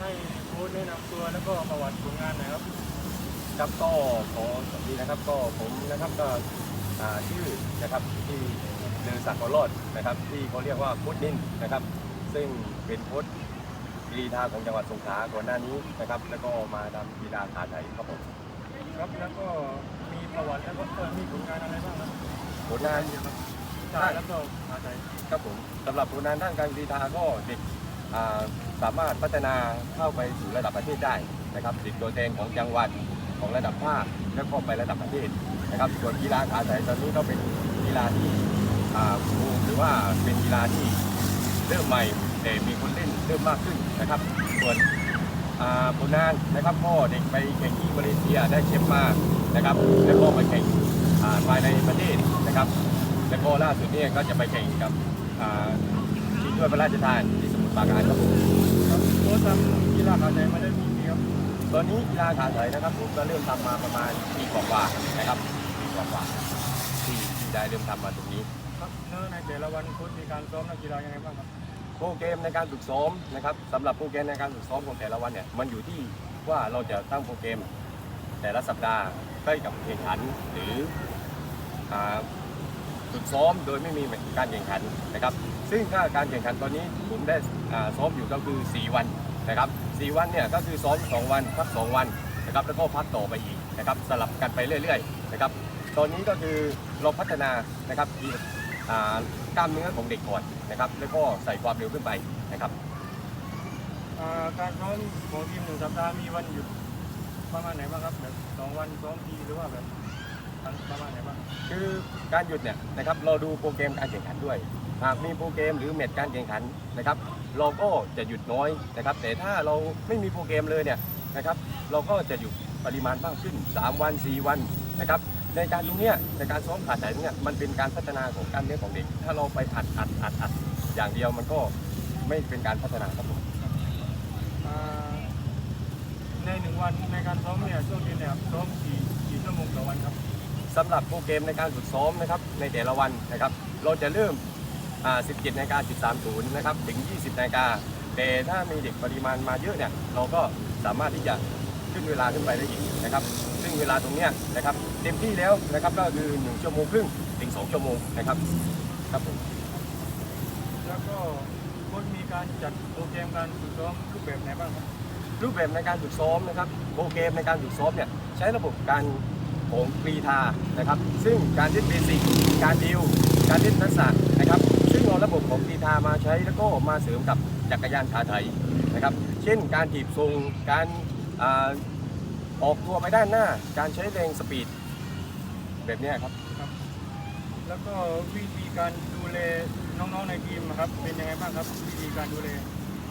ให้โค้ชแนะนำตัวแล้วก็ประวัติผลงานหน่อยครับ ครับก็ขอสวัสดีนะครับก็ผมนะครับก็อ่าชื่อนะครับที่ลือศักดิ์กรอดนะครับ ที่เขาเรียกว่าโค้ชนินนะครับ ซึ่งเป็นโค้ชกีฬาของจังหวัดสงขลาก่อนหน้านี้นะครับ แล้วก็มาทำกีฬาขาไถครับผมครับแล้วก็มีประวัติแล้วก็เอ่อมีผลงานอะไรบ้างครับผลงานใช่แล้วก็มาใจครับผมสำหรับผลงานด้านการกีฬาก็เด็กอ่า สามารถพัฒนาเข้าไปสู่ระดับประเทศได้นะครับติดตัวแทนของจังหวัดของระดับภาคแล้วก็ไประดับประเทศนะครับส่วนกีฬาขาไถตอนนี้ก็เป็นกีฬาที่อ่าหรือว่าเป็นกีฬาที่เริ่มใหม่แต่มีคนเล่นเริ่มมากขึ้นนะครับ ส่วนอ่าผลงานนะครับก็เด็กไปแข่งที่มาเลเซียได้แชมป์มานะครับ แล้วก็ไปแข่งอ่าภายในประเทศนะครับ แล้วก็ล่าสุดเนี่ยก็จะไปแข่งกับอ่ด้วยพระราชทานที่สมุทรปราการครับ ผมครับโค้ชทำกีฬาขาใจมาได้กี่ปีครับ ตอนนี้กีฬาขาไถนะครับผมก็เริ่มทำมาประมาณปีกว่าๆนะครับปีกว่าๆที่ที่ได้เริ่มทำมาตรงนี้ครับเนื้อในแต่ละวันโค้ชมีการซ้อมนักกีฬายังไงบ้างครับโปรแกรมในการฝึกซ้อมนะครับสำหรับโปรแกรมในการฝึกซ้อมของแต่ละวันเนี่ยมันอยู่ที่ว่าเราจะตั้งโปรแกรมแต่ละสัปดาห์ใกล้กับแข่งขันหรืออ่าฝึกซ้อมโดยไม่มีการแข่งขันนะครับ ซึ่งถ้าการแข่งขันตอนนี้ผมได้อ่าซ้อมอยู่ก็คือ 4 วันนะครับ4วันเนี่ยก็คือซ้อม 2 วันพัก 2 วันนะครับแล้วก็พักต่อไปอีกนะครับสลับกันไปเรื่อยๆนะครับตอนนี้ก็คือเราพัฒนานะครับที่อ่ากล้ามเนื้อของเด็กก่อนนะครับแล้วก็ใส่ความเร็วขึ้นไปนะครับอ่าการซ้อมของทีมหนึ่งสัปดาห์มีวันหยุดประมาณไหนบ้างครับแบบสองวันซ้อมทีหรือว่าแบบประมาณไหนบ้างคือการหยุดเนี่ยนะครับเราดูโปรแกรมการแข่งขันด้วย หากมีโปรแกรมหรือเม็ดการแข่งขันนะครับ เราก็จะหยุดน้อยนะครับ แต่ถ้าเราไม่มีโปรแกรมเลยเนี่ยนะครับ เราก็จะหยุดปริมาณมากขึ้น 3 วัน 4 วันนะครับในการตรงเนี้ยในการซ้อมขาดใจตรงเนี้ยมันเป็นการพัฒนาของกล้ารเนื้อของเด็ก ถ้าเราไปอัดอัดอัดอัดอย่างเดียวมันก็ไม่เป็นการพัฒนาครับผมอ่าในหนึ่งวันในการซ้อมเนี่ยช่วงเย็นเนี่ยซ้อมกี่กี่ชั่วโมงต่อวันครับสำหรับโปรแกรมในการฝึกซ้อมนะครับในแต่ละวันนะครับ เราจะเริ่มอ่า 17นาฬิกา13ศูนย์นะครับถึง 20นาฬิกาแต่ถ้ามีเด็กปริมาณมาเยอะเนี่ยเราก็สามารถที่จะขึ้นเวลาขึ้นไปได้อีกนะครับ ซึ่งเวลาตรงเนี้ยนะครับเต็มที่แล้วนะครับก็คือ 1 ชั่วโมงครึ่งถึง 2 ชั่วโมงนะครับครับผมแล้วก็โค้ชมีการจัดโปรแกรมการฝึกซ้อมรูปแบบไหนบ้างครับรูปแบบในการฝึกซ้อมนะครับโปรแกรมในการฝึกซ้อมเนี่ยใช้ระบบการ ของกรีธานะครับ ซึ่งการเล่นเบสิกการดิวการเล่นทักษะนะครับ ซึ่งเอาระบบของกรีธามาใช้แล้วก็มาเสริมกับจักรยานขาไถนะครับ เช่น การถีบทรงการอาออกตัวไปด้านหน้า การใช้แรงสปีดแบบเนี้ยครับแล้วก็วิธีการดูแลน้องๆในทีมอะครับเป็นยังไงบ้างครับวิธีการดูแล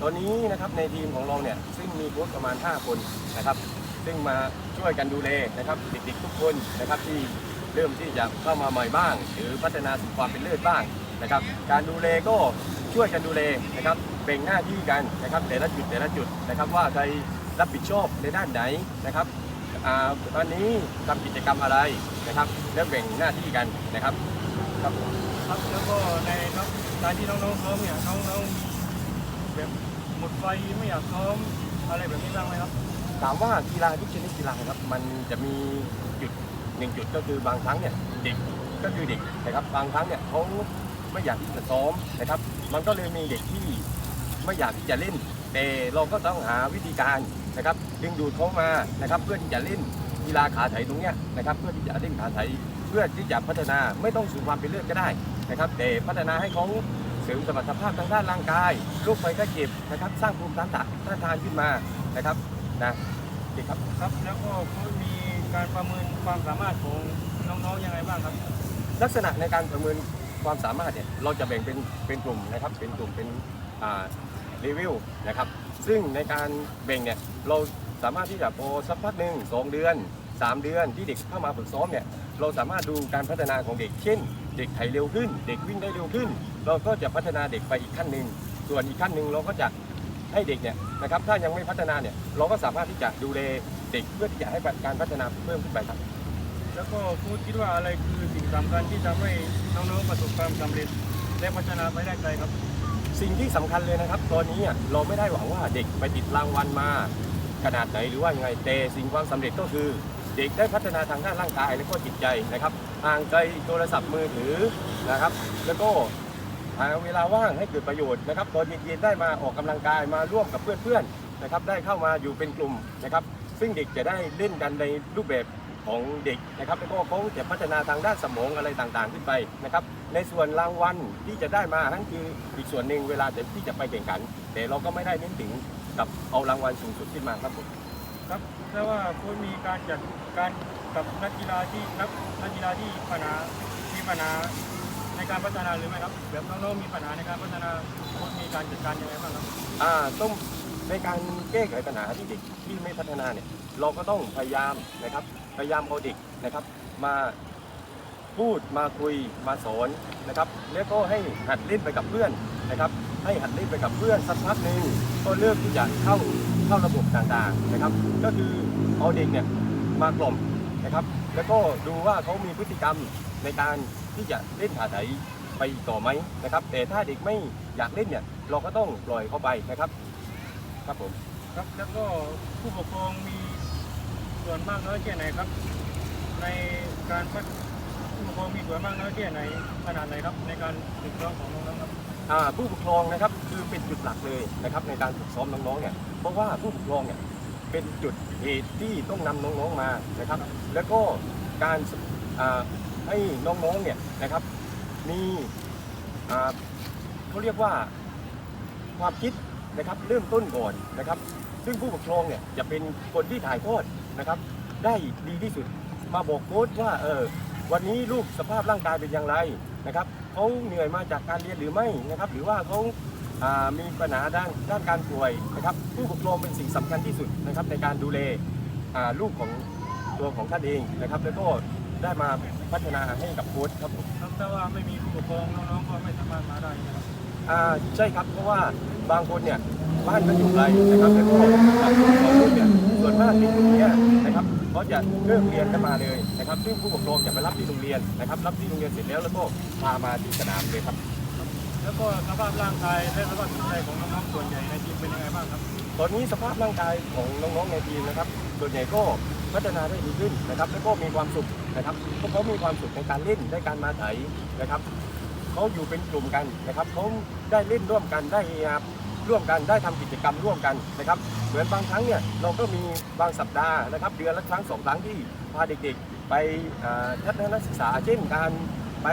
ตอนนี้นะครับในทีมของเราเนี่ยซึ่งมีโค้ชประมาณ 5 คนนะครับ ซึ่งมาช่วยกันดูแลนะครับเด็กๆทุกคนนะครับที่เริ่มที่จะเข้ามาใหม่บ้าง หรือพัฒนาสู่ความเป็นเลิศบ้างนะครับ การดูแลก็ช่วยกันดูแลนะครับแบ่งหน้าที่กันนะครับแต่ละจุดแต่ละจุดนะครับว่าใครรับผิดชอบในด้านไหนนะครับอ่าตอนนี้ทำกิจกรรมอะไรนะครับแล้วแบ่งหน้าที่กันนะครับครับครับแล้วก็ในน้องการที่น้องๆซ้อมเนี่ยน้องๆแบบหมดไฟไม่อยากซ้อมอะไรแบบนี้บ้างไหมครับ ถามว่ากีฬาทุกชนิดกีฬาครับมันจะมีจุดหนึ่งจุดก็คือบางครั้งเนี่ยเด็กก็คือเด็กนะครับบางครั้งเนี่ยเขาไม่อยากที่จะซ้อมนะครับ มันก็เลยมีเด็กที่ไม่อยากที่จะเล่น แต่เราก็ต้องหาวิธีการนะครับดึงดูดเขามานะครับเพื่อที่จะเล่นกีฬาขาไถตรงเนี้ยนะครับเพื่อที่จะเล่นขาไถเพื่อที่จะพัฒนาไม่ต้องสู่ความเป็นเลิศก็ได้นะครับ แต่พัฒนาให้เขาเสริมสมรรถภาพทางด้านร่างกายโรคภัยไข้เจ็บนะครับ สร้างภูมิต้านทานต้านทานขึ้นมานะครับ นะโอเคครับครับแล้วก็โค้ชมีการประเมินความสามารถของน้องๆยังไงบ้างครับ ลักษณะในการประเมินความสามารถเนี่ยเราจะแบ่งเป็นเป็นกลุ่มนะครับ เป็นกลุ่มเป็นอ่ารีวิวนะครับ ซึ่งในการแบ่งเนี่ยเราสามารถที่จะพอสักพักหนึ่งสองเดือน 3 เดือนที่เด็กเข้ามาฝึกซ้อมเนี่ยเราสามารถดูการพัฒนาของเด็กเช่น เด็กไถเร็วขึ้น เด็กวิ่งได้เร็วขึ้น เราก็จะพัฒนาเด็กไปอีกขั้นหนึ่งส่วนอีกขั้นหนึ่งเราก็จะ ให้เด็กเนี่ยนะครับถ้ายังไม่พัฒนาเนี่ยเราก็สามารถที่จะดูแลเด็กเพื่อที่จะให้การพัฒนาเพิ่มขึ้นไปครับ แล้วก็โค้ชคิดว่าอะไรคือสิ่งสำคัญที่ทำให้น้องๆประสบความสำเร็จและพัฒนาไปได้ไกลครับ สิ่งที่สำคัญเลยนะครับ ตอนนี้อะเราไม่ได้หวังว่าเด็กไปติดรางวัลมาขนาดไหนหรือว่ายังไงแต่สิ่งความสำเร็จก็คือเด็กได้พัฒนาทางด้านร่างกายและก็จิตใจนะครับห่างไกลโทรศัพท์มือถือนะครับ แล้วก็ หาเวลาว่างให้เกิดประโยชน์นะครับตอนเย็นๆได้มาออกกำลังกายมาร่วมกับเพื่อนๆนะครับได้เข้ามาอยู่เป็นกลุ่มนะครับซึ่งเด็กจะได้เล่นกันในรูปแบบของเด็กนะครับแล้วก็เขาจะพัฒนาทางด้านสมองอะไรต่างๆขึ้นไปนะครับในส่วนรางวัลที่จะได้มานั่นคืออีกส่วนหนึ่งเวลาที่จะไปแข่งขัน แต่เราก็ไม่ได้เน้นถึงกับเอารางวัลสูงสุดขึ้นมาครับผมครับแต่ว่าคุณมีการจัดการกับนักกีฬาที่นักนักกีฬาที่ปัญหามีปัญหา ในการพัฒนาหรือไม่ครับแบบน้องๆมีปัญหาในการพัฒนาคุณมีการจัดการยังไงบ้างครับอ่าต้องในการแก้ไขปัญหาที่เด็กที่ไม่พัฒนาเนี่ยเราก็ต้องพยายามนะครับ พยายามเอาเด็กนะครับ มาพูดมาคุยมาสอนนะครับ แล้วก็ให้หัดเล่นไปกับเพื่อนนะครับ ให้หัดเล่นไปกับเพื่อนสักพักหนึ่งก็เริ่มที่จะเข้าเข้าระบบต่างๆนะครับ ก็คือเอาเด็กเนี่ยมากล่อมนะครับ แล้วก็ดูว่าเขามีพฤติกรรมในการ ที่จะเล่นขาไถไปต่อไหมนะครับ แต่ถ้าเด็กไม่อยากเล่นเนี่ยเราก็ต้องปล่อยเขาไปนะครับ ครับผมครับแล้วก็ผู้ปกครองมีส่วนมากน้อยแค่ไหนครับ ในการพัฒผู้ปกครองมีส่วนมากน้อยแค่ไหนขนาดไหนครับ ในการฝึกซ้อมของน้องๆครับอ่าผู้ปกครองนะครับคือเป็นจุดหลักเลยนะครับ ในการฝึกซ้อมน้องๆเนี่ยเพราะว่าผู้ปกครองเนี่ยเป็นจุดเหตุที่ต้องนำน้องๆมานะครับ แล้วก็การอ่า ให้น้องๆเนี่ยนะครับ มีอ่เขาเรียกว่าความคิดนะครับเริ่มต้นก่อนนะครับ ซึ่งผู้ปกครองเนี่ยจะเป็นคนที่ถ่ายทอดนะครับ ได้ดีที่สุดมาบอกโค้ชว่าเออวันนี้ลูกสภาพร่างกายเป็นอย่างไรนะครับเขาเหนื่อยมาจากการเรียนหรือไม่นะครับ หรือว่าเขาามีปัญหาด้านด้านการป่วยนะครับ ผู้ปกครองเป็นสิ่งสำคัญที่สุดนะครับ ในการดูแลลูกของตัวของท่านเองนะครับ แล้วก็ได้มา พัฒนาให้กับโค้ชครับผมครับถ้าว่าไม่มีผู้ปกครองน้องๆก็ไม่สามารถมาได้นะครับอ่าใช่ครับเพราะว่าบางคนเนี่ยบ้านก็อยู่ไกลนะครับแล้วก็บางคนของลูกเนี่ยส่วนมากที่ตรงเนี้ยนะครับเขาจะเริ่มเรียนกันมาเลยนะครับซึ่งผู้ปกครองจะไปรับที่โรงเรียนนะครับ รับที่โรงเรียนเสร็จแล้วแล้วก็พามาที่สนามเลยครับ แล้วก็สภาพร่างกายและสภาพจิตใจของน้องๆส่วนใหญ่ในทีมเป็นยังไงบ้างครับ ตอนนี้สภาพร่างกายของน้องๆในทีมนะครับส่วนใหญ่ก็พัฒนาได้ดีขึ้นนะครับ แล้วก็มีความสุขนะครับเพราะเขามีความสุขในการเล่นได้การมาไถนะครับเขาอยู่เป็นกลุ่มกันนะครับเขาได้เล่นร่วมกันได้เฮฮาร่วมกันได้ทำกิจกรรมร่วมกันนะครับ เหมือนบางครั้งเนี่ยเราก็มีบางสัปดาห์นะครับ เดือนละครั้งสองครั้งที่พาเด็กๆ ไปทัศนศึกษา เช่นการไป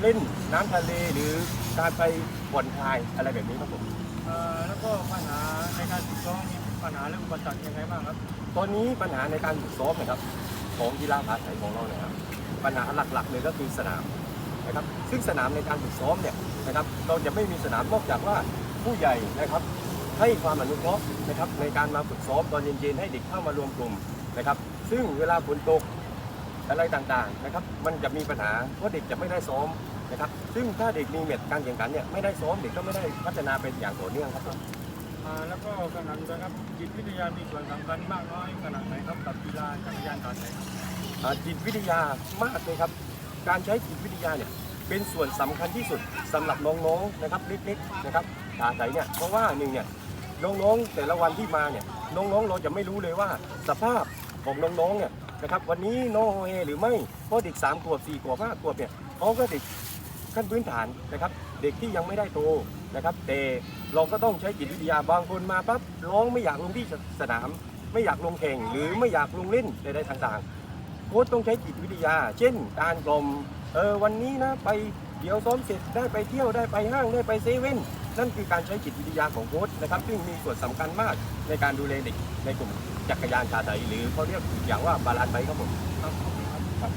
เล่นน้ำทะเลหรือการไปผ่อนคลายอะไรแบบนี้ครับผม แล้วก็ปัญหาในการฝึกซ้อมมีปัญหาเรื่องอุปสรรคยังไงบ้างครับ ตอนนี้ปัญหาในการฝึกซ้อมนะครับ ของกีฬาผาไถของเราเนี่ยครับปัญหาหลักๆเลยก็คือสนามนะครับ ซึ่งสนามในการฝึกซ้อมเนี่ยนะครับ เราจะไม่มีสนามนอกจากว่าผู้ใหญ่นะครับให้ความอนุเคราะห์นะครับในการมาฝึกซ้อมตอนเย็นๆให้เด็กเข้ามารวมกลุ่มนะครับ ซึ่งเวลาฝนตกอะไรต่างๆนะครับ มันจะมีปัญหาเพราะเด็กจะไม่ได้ซ้อม นะครับ ซึ่งถ้าเด็กมีเม็ดการแข่งขันเนี่ยไม่ได้ซ้อมเด็กก็ไม่ได้พัฒนาเป็นอย่างต่อเนื่องครับอ่าแล้วก็ขนาดนี้ครับจิตวิทยามีส่วนสำคัญมากน้อยขนาดไหนครับกับกีฬาจักรยานขาไถครับอ่าจิตวิทยามากเลยครับ การใช้จิตวิทยาเนี่ยเป็นส่วนสำคัญที่สุดสำหรับน้องๆนะครับเล็กๆนะครับขาไถเนี่ยเพราะว่าหนึ่งเนี่ยน้องๆแต่ละวันที่มาเนี่ยน้องๆเราจะไม่รู้เลยว่าสภาพของน้องๆเนี่ยนะครับวันนี้โนโฮเฮหรือไม่เพราะเด็ก3ขวบ4ขวบ5ขวบเนี่ยเขาก็เด็ก ขั้นพื้นฐานนะครับ เด็กที่ยังไม่ได้โตนะครับ แต่เราก็ต้องใช้จิตวิทยาบางคนมาปั๊บร้องไม่อยากลงที่สนาม ไม่อยากลงแข่ง หรือไม่อยากลงเล่นใดๆต่างๆโค้ชต้องใช้จิตวิทยา เช่น การกลมเออวันนี้นะไปเดี๋ยวซ้อมเสร็จได้ไปเที่ยวได้ไปห้างได้ไปเซเว่นนั่นคือการใช้จิตวิทยาของโค้ชนะครับ ซึ่งมีส่วนสำคัญมากในการดูแลเด็กในกลุ่มจักรยานชาไทยหรือเขาเรียกอีกอย่างว่าบาลานซ์ไบครับผมครับ